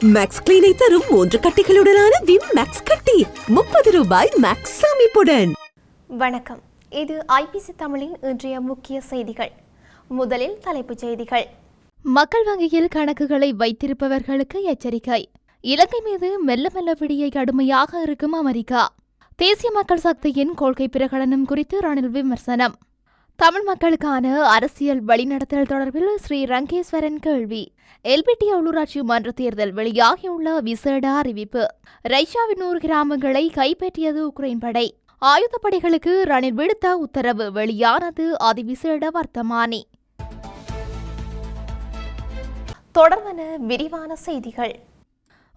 Maths கிளீனை தரும் மூன்று கட்டிகளுடனான Vim maths கட்டி. முப்பது ரூபாய் மேக்ஸ் அமைப்புடன் வணக்கம். இது ஐபிசி தமிழின் இன்றைய முக்கிய செய்திகள். முதலில் தலைப்புச் செய்திகள். மக்கள் வங்கியில் கணக்குகளை வைத்திருப்பவர்களுக்கு எச்சரிக்கை. இலங்கை மீது மெல்ல மெல்ல விடியை கடுமையாக இருக்கும் அமெரிக்கா. தேசிய மக்கள் சக்தியின் கொள்கை பிரகடனம் குறித்து ரணில் விமர்சனம். தமிழ் மக்களுக்கான அரசியல் வழிநடத்தல் தொடர்பில் ஸ்ரீ ரங்கேஸ்வரன் கேள்வி. எல்பிடி உள்ளூராட்சி மன்ற தேர்தல் வெளியாகியுள்ள விசேட அறிவிப்பு. ரஷ்யாவின் நூறு கிராமங்களை கைப்பற்றியது உக்ரைன் படை. ஆயுதப்படைகளுக்கு ரணில் விடுத்த உத்தரவு வெளியானது அதிவிசேட வர்த்தமானி. தொடர்ந்தன விரிவான செய்திகள்.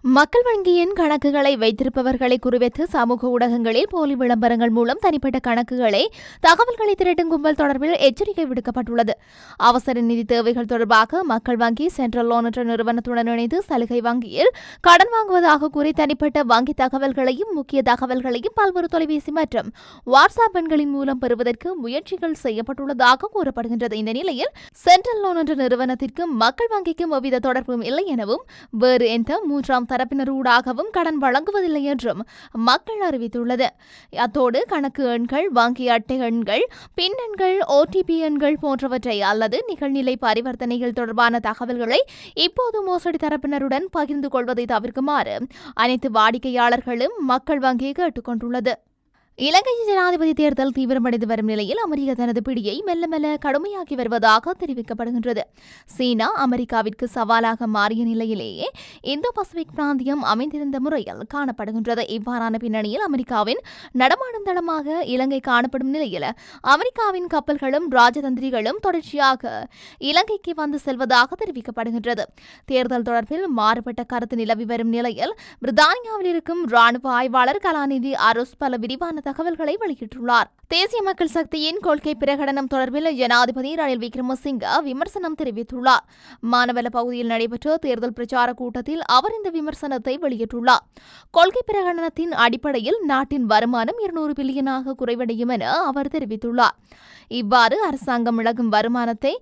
மக்கள் வங்கியின் கணக்குகளை வைத்திருப்பவர்களை குறிவைத்து சமூக ஊடகங்களில் போலி விளம்பரங்கள் மூலம் தனிப்பட்ட கணக்குகளை தகவல்களை திரட்டும் கும்பல் தொடர்பில் எச்சரிக்கை விடுக்கப்பட்டுள்ளது. அவசர நிதி தேவைகள் தொடர்பாக மக்கள் வங்கி சென்ட்ரல் லோன் என்ற நிறுவனத்துடன் இணைந்து சலுகை வங்கியில் கடன் வாங்குவதாக கூறி தனிப்பட்ட வங்கி தகவல்களையும் முக்கிய தகவல்களையும் பல்வேறு தொலைபேசி மற்றும் வாட்ஸ்அப் எண்களின் மூலம் பெறுவதற்கு முயற்சிகள் செய்யப்பட்டுள்ளதாக கூறப்படுகின்றது. இந்த நிலையில் சென்ட்ரல் லோன் என்ற நிறுவனத்திற்கும் மக்கள் வங்கிக்கும் எவ்வித தொடர்பும் இல்லை எனவும் வேறு எந்த மூன்றாம் தரப்பினரூடாகவும் கடன் வழங்குவதில்லை என்றும் மக்கள் அறிவித்துள்ளது. அத்தோடு கணக்கு எண்கள் வங்கி அட்டை எண்கள் பின் எண்கள் ஓடிபி எண்கள் போன்றவற்றை அல்லது நிகழ்நிலை பரிவர்த்தனைகள் தொடர்பான தகவல்களை இப்போது மோசடி தரப்பினருடன் பகிர்ந்து கொள்வதை தவிர்க்குமாறு அனைத்து வாடிக்கையாளர்களும் மக்கள் வங்கி கேட்டுக்கொண்டுள்ளது. இலங்கை ஜனாதிபதி தேர்தல் தீவிரமடைந்து வரும் நிலையில் அமெரிக்கா தனது பிடியை மெல்ல மெல்ல கடுமையாக்கி வருவதாக தெரிவிக்கப்படுகின்றது. சீனா அமெரிக்காவிற்கு சவாலாக மாறிய நிலையிலேயே இந்தோ பசிபிக் பிராந்தியம் அமைந்திருந்த முறையில் காணப்படுகின்றது. இவ்வாறான பின்னணியில் அமெரிக்காவின் நடமாடும் தளமாக இலங்கை காணப்படும் நிலையில் அமெரிக்காவின் கப்பல்களும் ராஜதந்திரிகளும் தொடர்ச்சியாக இலங்கைக்கு வந்து செல்வதாக தெரிவிக்கப்படுகின்றது. தேர்தல் தொடர்பில் மாறுபட்ட கருத்து நிலவி வரும் நிலையில் பிரித்தானியாவில் இருக்கும் ராணுவ ஆய்வாளர் கலாநிதி அரோஸ் பல விரிவான தகவல்களை வெளியிட்டுள்ளார். தேசிய மக்கள் சக்தியின் கொள்கை பிரகடனம் தொடர்பில் ஜனாதிபதி ரணில் விக்ரமசிங்க விமர்சனம் தெரிவித்துள்ளார். மானவல பகுதியில் நடைபெற்ற தேர்தல் பிரச்சார கூட்டத்தில் அவர் இந்த விமர்சனத்தை வெளியிட்டுள்ளார். கொள்கை பிரகடனத்தின் அடிப்படையில் நாட்டின் வருமானம் இருநூறு பில்லியனாக குறைவடையும் என அவர் தெரிவித்துள்ளார். இவ்வாறு அரசாங்கம் விலகும் வருமானத்தை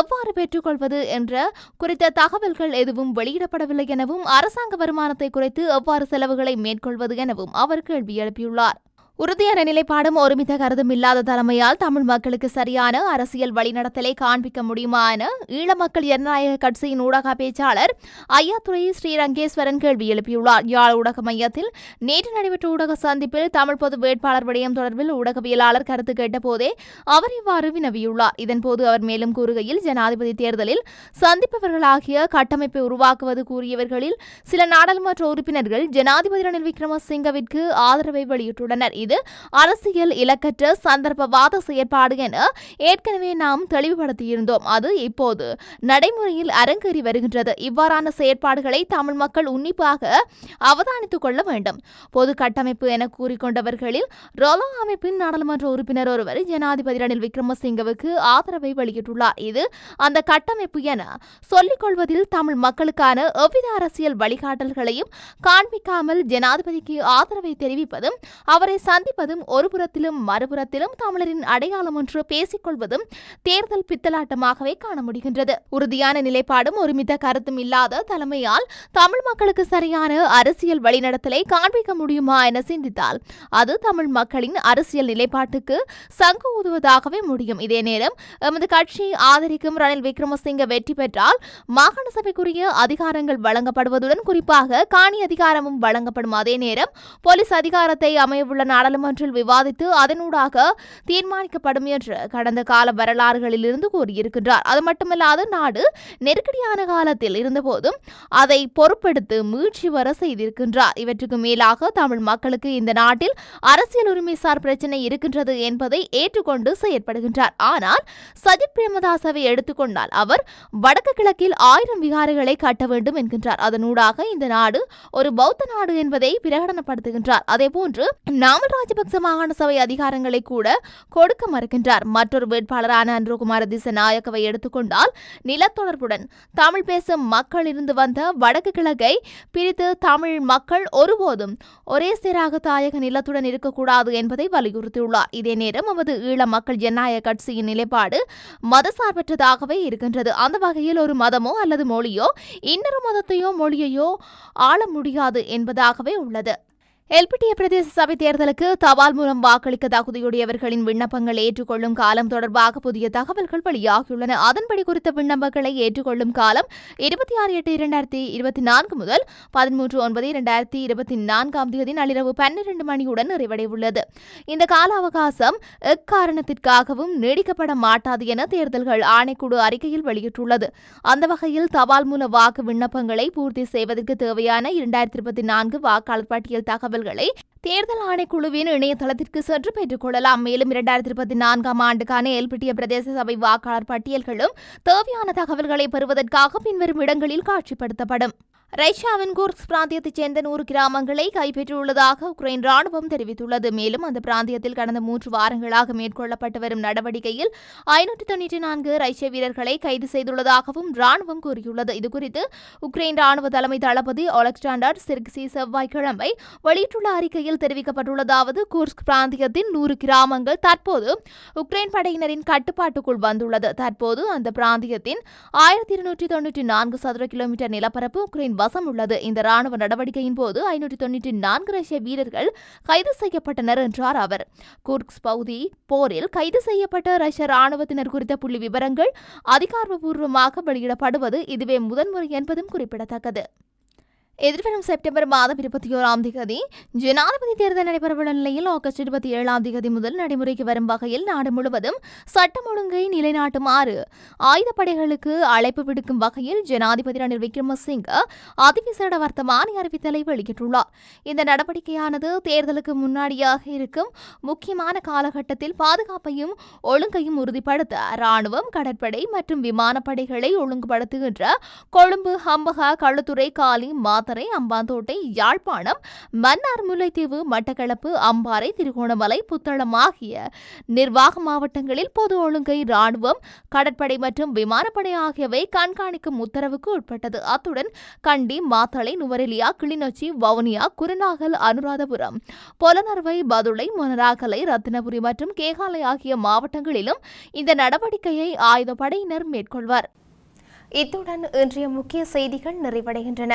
எவ்வாறு பெற்றுக்கொள்வது என்ற குறித்த தகவல்கள் எதுவும் வெளியிடப்படவில்லை எனவும் அரசாங்க வருமானத்தை குறைத்து எவ்வாறு செலவுகளை மேற்கொள்வது எனவும் அவர் கேள்வி எழுப்பியுள்ளார். உறுதியான நிலைப்பாடும் ஒருமித்த கருதும் இல்லாத தலைமையால் தமிழ் மக்களுக்கு சரியான அரசியல் வழிநடத்தலை காண்பிக்க முடியுமா என ஈழ மக்கள் ஜனநாயக கட்சியின் ஊடக பேச்சாளர் ஐயாத்துறை ஸ்ரீரங்கேஸ்வரன் கேள்வி எழுப்பியுள்ளார். யாழ் ஊடக மையத்தில் நேற்று நடைபெற்ற ஊடக சந்திப்பில் தமிழ் பொது வேட்பாளர் விடயம் தொடர்பில் ஊடகவியலாளர் கருத்து கேட்டபோதே அவர் இவ்வாறு வினவியுள்ளார். இதன்போது அவர் மேலும் கூறுகையில் ஜனாதிபதி தேர்தலில் சந்திப்பவர்களாகிய கட்டமைப்பை உருவாக்குவது கூறியவர்களில் சில நாடாளுமன்ற உறுப்பினர்கள் ஜனாதிபதி ரணில் விக்ரமசிங்கவிற்கு ஆதரவை வெளியிட்டுள்ளனர். இது அரசியல் இலக்கற்ற சந்தர்ப்பவாத செயற்பாடு என ஏற்கனவே நாம் தெளிவுபடுத்தியிருந்தோம். அது இப்போது நடைமுறையில் அரங்கேறி வருகின்றது. இவ்வாறான செயற்பாடுகளை தமிழ் மக்கள் உன்னிப்பாக அவதானித்துக் கொள்ள வேண்டும். பொது கட்டமைப்பு என கூறிக்கொண்டவர்களில் ரோலோ அமைப்பின் நாடாளுமன்ற உறுப்பினர் ஒருவர் ஜனாதிபதி ரணில் விக்ரமசிங்கவுக்கு ஆதரவை வெளியிட்டுள்ளார். இது அந்த கட்டமைப்பு என சொல்லிக் கொள்வதில் தமிழ் மக்களுக்கான எவ்வித அரசியல் வழிகாட்டல்களையும் காண்பிக்காமல் ஜனாதிபதிக்கு ஆதரவை தெரிவிப்பதும் அவரை சந்திப்பதும் ஒருபுறத்திலும் மறுபுறத்திலும் தமிழரின் அடையாளம் ஒன்று பேசிக்கொள்வதும் தேர்தல் பித்தலாட்டமாகவே காண முடிகின்றது. உறுதியான நிலைப்பாடும் ஒருமித்த கருத்தும் இல்லாத தலைமையால் தமிழ் மக்களுக்கு சரியான அரசியல் வழிநடத்தலை காண்பிக்க முடியுமா என சிந்தித்தால் அது தமிழ் மக்களின் அரசியல் நிலைப்பாட்டுக்கு சங்கு ஊதுவதாகவே முடியும். இதே நேரம் எமது கட்சியை ஆதரிக்கும் ரணில் விக்ரமசிங்க வெற்றி பெற்றால் மாகாண சபைக்குரிய அதிகாரங்கள் வழங்கப்படுவதுடன் குறிப்பாக காணி அதிகாரமும் வழங்கப்படும். அதே நேரம் போலீஸ் அதிகாரத்தை அமையவுள்ள நாடாளுமன்றில் விவாதித்து அதனூடாக தீர்மானிக்கப்படும் என்று கடந்த கால வரலாறுகளிலிருந்து கூறியிருக்கின்றார். அது மட்டுமல்லாது நாடு நெருக்கடியான காலத்தில் இருந்தபோதும் அதை பொறுப்பெடுத்து மீழ்ச்சி வர செய்திருக்கின்றார். இவற்றுக்கு மேலாக தமிழ் மக்களுக்கு இந்த நாட்டில் அரசியல் உரிமைசார் பிரச்சினை இருக்கின்றது என்பதை ஏற்றுக்கொண்டு செயற்படுகின்றார். ஆனால் சஜித் பிரேமதாசவை எடுத்துக்கொண்டால் அவர் வடக்கு கிழக்கில் ஆயிரம் விகாரைகளை கட்ட வேண்டும் என்கின்றார். அதனூடாக இந்த நாடு ஒரு பௌத்த நாடு என்பதை பிரகடனப்படுத்துகின்றார். அதேபோன்று நாமல் ராஜபக்ச மாகாண சபை அதிகாரங்களை கூட கொடுக்க மறுக்கின்றார். மற்றொரு வேட்பாளரான அன்றுகுமார திசநாயக்கவை எடுத்துக்கொண்டால் நிலத்தொடர்புடன் தமிழ் பேசும் மக்கள் இருந்து வந்த வடக்கு கிழக்கை பிரித்து தமிழ் மக்கள் ஒருபோதும் ஒரே சேராக தாயக நிலத்துடன் இருக்கக்கூடாது என்பதை வலியுறுத்தியுள்ளார். இதே நேரம் நமது ஈழ மக்கள் ஜனநாயக கட்சியின் நிலைப்பாடு மதசார்பற்றதாகவே இருக்கின்றது. அந்த வகையில் ஒரு மதமோ அல்லது மொழியோ இன்னொரு மதத்தையோ மொழியையோ ஆள முடியாது என்பதாகவே உள்ளது. எல்பிட்டிய பிரதேச சபை தேர்தலுக்கு தபால் மூலம் வாக்களிக்க தகுதியுடையவர்களின் விண்ணப்பங்கள் ஏற்றுக்கொள்ளும் காலம் தொடர்பாக புதிய தகவல்கள் வெளியாகியுள்ளன. அதன்படி குறித்த விண்ணப்பங்களை ஏற்றுக்கொள்ளும் காலம் இருபத்தி ஆறு எட்டு இரண்டாயிரத்தி இருபத்தி நான்கு முதல் பதிமூன்று ஒன்பது இரண்டாயிரத்தி இருபத்தி நான்காம் தேதி நள்ளிரவு பன்னிரண்டு மணியுடன் நிறைவடைவுள்ளது. இந்த கால அவகாசம் எக்காரணத்திற்காகவும் நீடிக்கப்பட மாட்டாது என தேர்தல்கள் ஆணைக்குழு அறிக்கையில் வெளியிட்டுள்ளது. அந்த வகையில் தபால் மூல வாக்கு விண்ணப்பங்களை பூர்த்தி செய்வதற்கு தேவையான இரண்டாயிரத்தி இருபத்தி நான்கு வாக்காளர் பட்டியல் தகவல்களை தேர்தல் ஆணைக்குழுவின் இணையதளத்திற்கு சென்று பெற்றுக் கொள்ளலாம். மேலும் இரண்டாயிரத்தி இருபத்தி நான்காம் ஆண்டுக்கான எல்பிட்டிய பிரதேச சபை வாக்காளர் பட்டியல்களும் தேவையான தகவல்களை பெறுவதற்காக பின்வரும் இடங்களில் காட்சிப்படுத்தப்படும். ரஷ்யாவின் குர்ஸ் பிராந்தியத்தைச் சேர்ந்த நூறு கிராமங்களை கைப்பற்றியுள்ளதாக உக்ரைன் ராணுவம் தெரிவித்துள்ளது. மேலும் அந்த பிராந்தியத்தில் கடந்த மூன்று வாரங்களாக மேற்கொள்ளப்பட்டு வரும் நடவடிக்கையில் ஐநூற்று தொன்னூற்றி நான்கு ரஷ்ய வீரர்களை கைது செய்துள்ளதாகவும் ராணுவம் கூறியுள்ளது. இதுகுறித்து உக்ரைன் ராணுவ தலைமை தளபதி ஒலெக்சாண்டர் சிர்க்சி செவ்வாய்க்கிழமை வெளியிட்டுள்ள அறிக்கையில் தெரிவிக்கப்பட்டுள்ளதாவது குர்ஸ்க் பிராந்தியத்தின் நூறு கிராமங்கள் தற்போது உக்ரைன் படையினரின் கட்டுப்பாட்டுக்குள் வந்துள்ளது. தற்போது அந்த பிராந்தியத்தின் ஆயிரத்தி இருநூற்றி தொன்னூற்றி நான்கு சதுர கிலோமீட்டர் நிலப்பரப்பு உக்ரைன் வசம் உள்ளது. இந்த ராணுவ நடவடிக்கையின் போது ஐநூற்றி தொன்னூற்றி நான்கு ரஷ்ய வீரர்கள் கைது செய்யப்பட்டனர் என்றார் அவர். குர்க்ஸ் பகுதி போரில் கைது செய்யப்பட்ட ரஷ்ய ராணுவத்தினர் குறித்த புள்ளி விவரங்கள் அதிகாரப்பூர்வமாக வெளியிடப்படுவது இதுவே முதன்முறை என்பதும் குறிப்பிடத்தக்கது. எதிர்வரும் செப்டம்பர் மாதம் இருபத்தி ஓராம் தேதி ஜனாதிபதி தேர்தல் நடைபெறவுள்ள நிலையில் ஆகஸ்ட் இருபத்தி ஏழாம் தேதி முதல் நடைமுறைக்கு வரும் வகையில் நாடு முழுவதும் சட்டம் ஒழுங்கை நிலைநாட்டுமாறு ஆயுதப்படைகளுக்கு அழைப்பு விடுக்கும் வகையில் ஜனாதிபதி ரணில் விக்ரமசிங்க அதிவிசேட வர்த்தமானி அறிவித்தலை வெளியிட்டுள்ளார். இந்த நடவடிக்கையானது தேர்தலுக்கு முன்னாடியாக இருக்கும் முக்கியமான காலகட்டத்தில் பாதுகாப்பையும் ஒழுங்கையும் உறுதிப்படுத்த ராணுவம் கடற்படை மற்றும் விமானப்படைகளை ஒழுங்குபடுத்துகின்ற கொழும்பு ஹம்பகா களுத்துறை காலி மாத்தரை அம்பாந்தோட்டை யாழ்ப்பாணம் மன்னார் முல்லைத்தீவு மட்டக்களப்பு அம்பாறை திருகோணமலை புத்தளம் ஆகிய நிர்வாக மாவட்டங்களில் பொது ஒழுங்கை ராணுவம் கடற்படை மற்றும் விமானப்படை ஆகியவை கண்காணிக்கும் உத்தரவுக்கு உட்பட்டது. அத்துடன் கண்டி மாத்தளை நுவரெலியா கிளிநொச்சி வவுனியா குருநாகல் அனுராதபுரம் பொலனர்வை பதுளை மொனராகலை ரத்தினபுரி மற்றும் கேகாலை ஆகிய மாவட்டங்களிலும் இந்த நடவடிக்கையை ஆயுதப்படையினர் மேற்கொள்வர். இத்துடன் இன்றைய முக்கிய செய்திகள் நிறைவடைகின்றன.